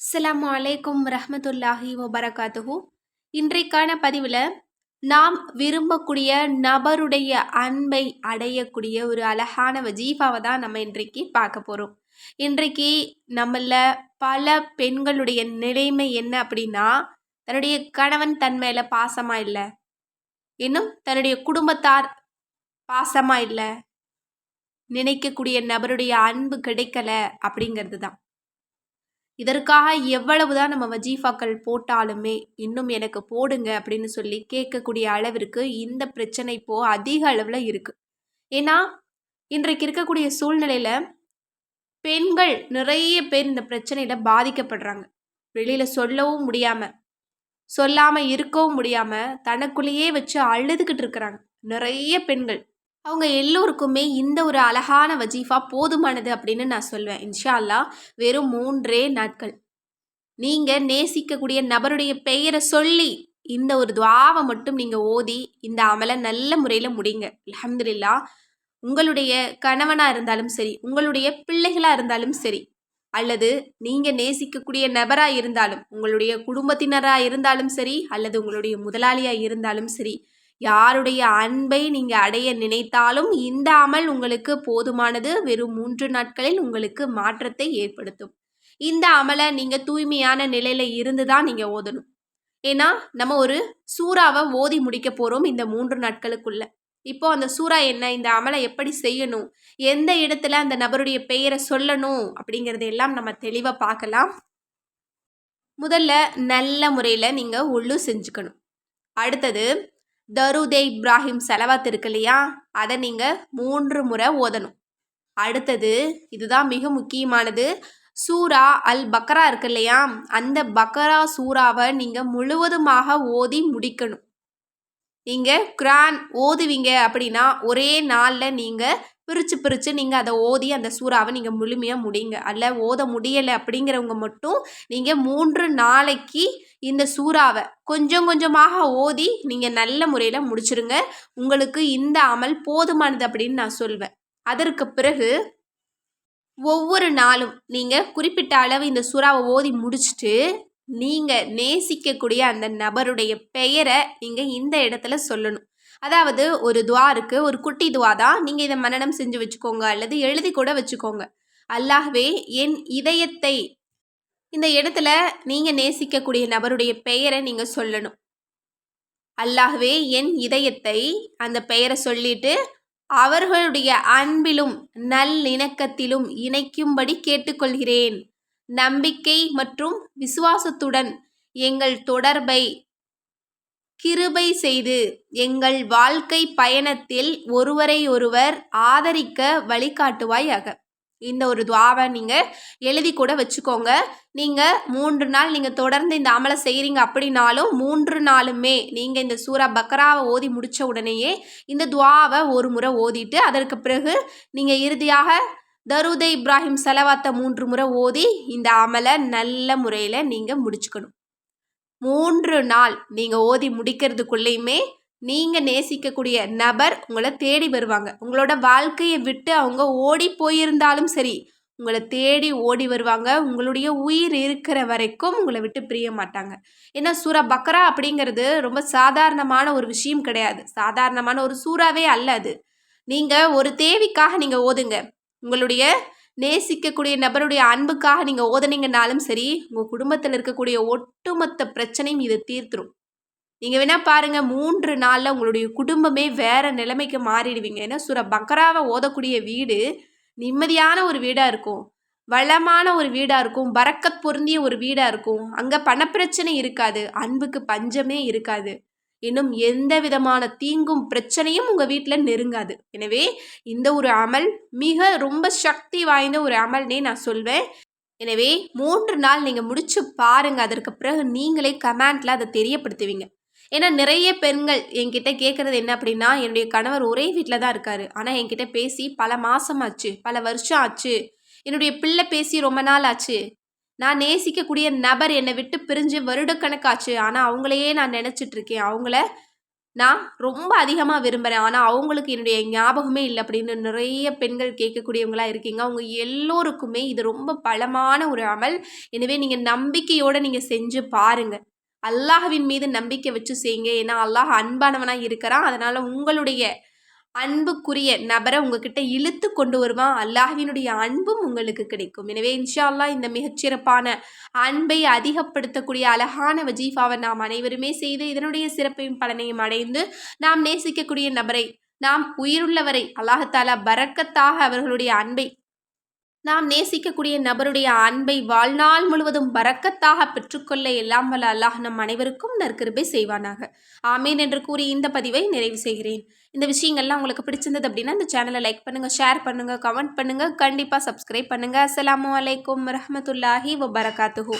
அஸ்லாம் அலைக்கும் ரஹமத்துல்லாஹி வபரகாத்துஹு. இன்றைக்கான பதிவில் நாம் விரும்பக்கூடிய நபருடைய அன்பை அடையக்கூடிய ஒரு அழகான வஜீஃபாவை தான் நம்ம இன்றைக்கு பார்க்க போகிறோம் இன்றைக்கு நம்மள பல பெண்களுடைய நிலைமை என்ன அப்படின்னா தன்னுடைய கணவன் தன் மேலே பாசமாக இல்லை. இன்னும் தன்னுடைய குடும்பத்தார் பாசமாக இல்லை. நினைக்கக்கூடிய நபருடைய அன்பு கிடைக்கல அப்படிங்கிறது தான். இதற்காக எவ்வளவுதான் நம்ம வஜீஃபாக்கள் போட்டாலுமே இன்னும் எனக்கு போடுங்க அப்படின்னு சொல்லி கேட்கக்கூடிய அளவிற்கு இந்த பிரச்சனை இப்போ அதிக அளவில் இருக்குது ஏன்னா இன்றைக்கு இருக்கக்கூடிய சூழ்நிலையில் பெண்கள் நிறைய பேர் இந்த பிரச்சனையில் பாதிக்கப்படுறாங்க. வெளியில் சொல்லவும் முடியாமல் சொல்லாமல் இருக்கவும் முடியாமல் தனக்குள்ளேயே வச்சு அழுதுகிட்டு இருக்கிறாங்க. நிறைய பெண்கள் அவங்க எல்லோருக்குமே இந்த ஒரு அழகான வஜீஃபா போதுமானது அப்படின்னு நான் சொல்வேன். இன்ஷா அல்லா வெறும் மூன்றே நாட்கள். நீங்கள் நேசிக்கக்கூடிய நபருடைய பெயரை சொல்லி இந்த ஒரு துவாவை மட்டும் நீங்கள் ஓதி இந்த அமலை நல்ல முறையில் முடிங்க. அலமதுல்லா உங்களுடைய கணவனாக இருந்தாலும் சரி உங்களுடைய பிள்ளைகளாக இருந்தாலும் சரி அல்லது நீங்கள் நேசிக்கக்கூடிய நபராக இருந்தாலும் உங்களுடைய குடும்பத்தினராக இருந்தாலும் சரி அல்லது உங்களுடைய முதலாளியாக இருந்தாலும் சரி யாருடைய அன்பை நீங்கள் அடைய நினைத்தாலும் இந்த அமல் உங்களுக்கு போதுமானது வெறும் மூன்று நாட்களில் உங்களுக்கு மாற்றத்தை ஏற்படுத்தும். இந்த அமலை நீங்கள் தூய்மையான நிலையில் இருந்து தான் நீங்கள் ஓதணும். ஏன்னா நம்ம ஒரு சூறாவை ஓதி முடிக்க போகிறோம் இந்த மூன்று நாட்களுக்குள்ள. இப்போ அந்த சூறா என்ன? இந்த அமலை எப்படி செய்யணும்? எந்த இடத்துல அந்த நபருடைய பெயரை சொல்லணும்? அப்படிங்கிறது எல்லாம் நம்ம தெளிவாக பார்க்கலாம். முதல்ல நல்ல முறையில் நீங்கள் உள்ளு செஞ்சுக்கணும். அடுத்தது தருதே இப்ராஹிம் செலவாத் இருக்கு இல்லையா? அதை நீங்கள் மூன்று முறை ஓதணும். அடுத்தது இதுதான் மிக முக்கியமானது. சூரா அல் பக்ரா இருக்கு இல்லையா? அந்த பக்ரா சூறாவை நீங்கள் முழுவதுமாக ஓதி முடிக்கணும். நீங்கள் குரான் ஓதுவீங்க அப்படின்னா ஒரே நாளில் நீங்கள் பிரித்து பிரித்து நீங்கள் அதை ஓதி அந்த சூறாவை நீங்கள் முழுமையாக முடியுங்க அல்ல ஓத முடியலை அப்படிங்கிறவங்க மட்டும் நீங்கள் மூன்று நாளைக்கு இந்த சூறாவை கொஞ்சம் கொஞ்சமாக ஓதி நீங்கள் நல்ல முறையில் முடிச்சிருங்க. உங்களுக்கு இந்த அமல் போதுமானது அப்படின்னு நான் சொல்வேன். அதற்கு பிறகு ஒவ்வொரு நாளும் நீங்கள் குறிப்பிட்ட அளவு இந்த சூறாவை ஓதி முடிச்சுட்டு நீங்கள் நேசிக்கக்கூடிய அந்த நபருடைய பெயரை நீங்கள் இந்த இடத்துல சொல்லணும். அதாவது ஒரு துவா இருக்குது ஒரு குட்டி துவா தான் நீங்கள் இதை மனநம் செஞ்சு வச்சுக்கோங்க அல்லது எழுதி கூட வச்சுக்கோங்க. அல்லாஹ்வே என் இதயத்தை இந்த இடத்துல நீங்கள் நேசிக்கக்கூடிய நபருடைய பெயரை நீங்கள் சொல்லணும். அல்லாஹ்வே என் இதயத்தை அந்த பெயரை சொல்லிட்டு அவர்களுடைய அன்பிலும் நல்லிணக்கத்திலும் இணைக்கும்படி கேட்டுக்கொள்கிறேன். நம்பிக்கை மற்றும் விசுவாசத்துடன் எங்கள் தொடர்பை கிருபை செய்து எங்கள் வாழ்க்கை பயணத்தில் ஒருவரை ஒருவர் ஆதரிக்க வழிகாட்டுவாயாக. இந்த ஒரு துவாவை நீங்கள் எழுதி கூட வச்சுக்கோங்க. நீங்கள் மூன்று நாள் நீங்கள் தொடர்ந்து இந்த அமலை செய்கிறீங்க அப்படின்னாலும் மூன்று நாளுமே நீங்கள் இந்த சூறா பக்ராவை ஓதி முடித்த உடனேயே இந்த துவாவை ஒரு முறை ஓதிட்டு அதற்கு பிறகு நீங்கள் இறுதியாக தருதை இப்ராஹிம் செலவாத்த மூன்று முறை ஓதி இந்த அமலை நல்ல முறையில் நீங்கள் முடிச்சுக்கணும். மூன்று நாள் நீங்கள் ஓதி முடிக்கிறதுக்குள்ளேயுமே நீங்கள் நேசிக்கக்கூடிய நபர் உங்களை தேடி வருவாங்க. உங்களோட வாழ்க்கையை விட்டு அவங்க ஓடி போயிருந்தாலும் சரி உங்களை தேடி ஓடி வருவாங்க. உங்களுடைய உயிர் இருக்கிற வரைக்கும் உங்களை விட்டு பிரிய மாட்டாங்க. ஏன்னா சூரா பக்ரா அப்படிங்கிறது ரொம்ப சாதாரணமான ஒரு விஷயம் கிடையாது. சாதாரணமான ஒரு சூறாவே அல்ல அது. நீங்கள் ஒரு தேவிக்காக நீங்கள் ஓதுங்க. உங்களுடைய நேசிக்கக்கூடிய நபருடைய அன்புக்காக நீங்கள் ஓதனீங்கனாலும் சரி உங்கள் குடும்பத்தில் இருக்கக்கூடிய ஒட்டுமொத்த பிரச்சனையும் இதை தீர்த்துரும். நீங்கள் வேணால் பாருங்கள் மூன்று நாளில் உங்களுடைய குடும்பமே வேறு நிலைமைக்கு மாறிடுவீங்க. ஏன்னா சுர பக்கராவை ஓதக்கூடிய வீடு நிம்மதியான ஒரு வீடாக இருக்கும். வளமான ஒரு வீடாக இருக்கும். பறக்கத் பொருந்திய ஒரு வீடாக இருக்கும். அங்கே பணப்பிரச்சனை இருக்காது. அன்புக்கு பஞ்சமே இருக்காது. இன்னும் எந்த விதமான தீங்கும் பிரச்சனையும் உங்கள் வீட்டில் நெருங்காது. எனவே இந்த ஒரு அமல் மிக ரொம்ப சக்தி வாய்ந்த ஒரு அமல்னே நான் சொல்வேன். எனவே மூன்று நாள் நீங்கள் முடிச்சு பாருங்கள் அதற்கு பிறகு நீங்களே கமெண்ட்டில் அதை தெரியப்படுத்துவீங்க. ஏன்னா நிறைய பெண்கள் என்கிட்ட கேட்குறது என்ன அப்படின்னா என்னுடைய கணவர் ஒரே வீட்டில் தான் இருக்கார். ஆனால் என்கிட்ட பேசி பல மாதம் ஆச்சு பல வருஷம் ஆச்சு. என்னுடைய பிள்ளை பேசி ரொம்ப நாள் ஆச்சு. நான் நேசிக்கக்கூடிய நபர் என்னை விட்டு பிரிஞ்சு வருடக்கணக்காச்சு. ஆனால் அவங்களையே நான் நினச்சிட்ருக்கேன். அவங்கள நான் ரொம்ப அதிகமாக விரும்புகிறேன் ஆனால் அவங்களுக்கு என்னுடைய ஞாபகமே இல்லை அப்படின்னு நிறைய பெண்கள் கேட்கக்கூடியவங்களாக இருக்கீங்க. அவங்க எல்லோருக்குமே இது ரொம்ப பலமான ஒரு அமல். எனவே நீங்கள் நம்பிக்கையோடு நீங்கள் செஞ்சு பாருங்கள் அல்லாஹ்வின் மீது நம்பிக்கை வச்சு செய்யுங்க. ஏன்னா அல்லாஹ் அன்பானவனாக இருக்கிறான். அதனால் உங்களுடைய அன்புக்குரிய நபரை உங்ககிட்ட இழுத்து கொண்டு வருவான் அல்லாஹினுடைய அன்பும் உங்களுக்கு கிடைக்கும். எனவே இன்ஷா அல்லாஹ் இந்த மிகச்சிறப்பான அன்பை அதிகப்படுத்தக்கூடிய அழகான வஜீஃபாவை நாம் அனைவருமே செய்து இதனுடைய சிறப்பையும் பலனையும் அடைந்து நாம் நேசிக்கக்கூடிய நபரை நாம் உயிருள்ளவரை அல்லாஹத்தாலா பறக்கத்தாக அவர்களுடைய அன்பை நாம் நேசிக்கக்கூடிய நபருடைய அன்பை வாழ்நாள் முழுவதும் பறக்கத்தாக பெற்றுக்கொள்ள எல்லாம் வல்ல அல்லாஹ் நம் அனைவருக்கும் நற்கிருபை செய்வானாக. ஆமீன் என்று கூறி இந்த பதிவை நிறைவு செய்கிறேன். இந்த விஷயங்கள்லாம் உங்களுக்கு பிடிச்சிருந்தது அப்படின்னா இந்த சேனலை லைக் பண்ணுங்கள் ஷேர் பண்ணுங்கள் கமெண்ட் பண்ணுங்கள் கண்டிப்பாக சப்ஸ்கிரைப் பண்ணுங்கள் அஸ்லாம் வலைக்கம் வரஹ்மத்துல்லாஹி வபரகாத்துஹூ.